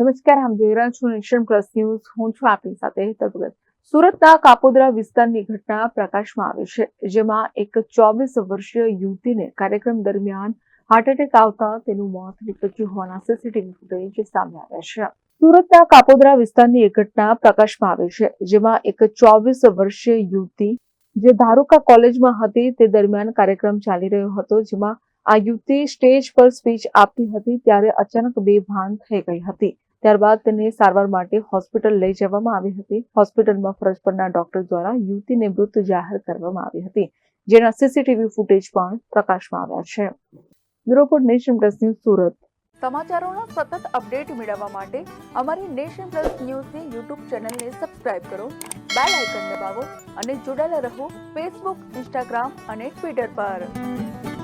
નમસ્કાર, આમ જોઈ રહ્યા છો નેશન પ્લસ ન્યૂઝ. હું છું આપની સાથે હેતલ સુરતના કાપોદ્રા વિસ્તારની ઘટના પ્રકાશમાં આવી છે, જેમાં એક ચોવીસ વર્ષીય યુવતીને કાર્યક્રમ દરમિયાન હાર્ટ એટેક આવતા તેનું મોત નીપજ્યું હોવાના સીસીટીવી ફૂટેજ સામે આવ્યા છે. સુરતના કાપોદ્રા વિસ્તારની એક ઘટના પ્રકાશમાં આવી છે, જેમાં એક ચોવીસ વર્ષીય યુવતી જે ધારુકા કોલેજમાં હતી તે દરમિયાન કાર્યક્રમ ચાલી રહ્યો હતો, જેમાં આ યુવતી સ્ટેજ પર સ્પીચ આપતી હતી, ત્યારે અચાનક બેભાન થઈ ગઈ હતી. ત્યારબાદ તેને સારવાર માટે હોસ્પિટલ લઈ જવામાં આવી હતી. હોસ્પિટલમાં ફરજ પરના ડોક્ટર દ્વારા યુવતીને મૃત જાહેર કરવામાં આવી હતી, જેના સીસીટીવી ફૂટેજ પણ પ્રકાશમાં આવ્યા છે. Bureau report nation plus news Surat. સમાચારોના સતત અપડેટ મેળવવા માટે અમારી નેશન પ્લસ ન્યૂઝની યુટ્યુબ ચેનલને સબસ્ક્રાઇબ કરો, બેલ આઇકન દબાવો અને જોડાયેલા રહો ફેસબુક, ઇન્સ્ટાગ્રામ અને ટ્વિટર પર.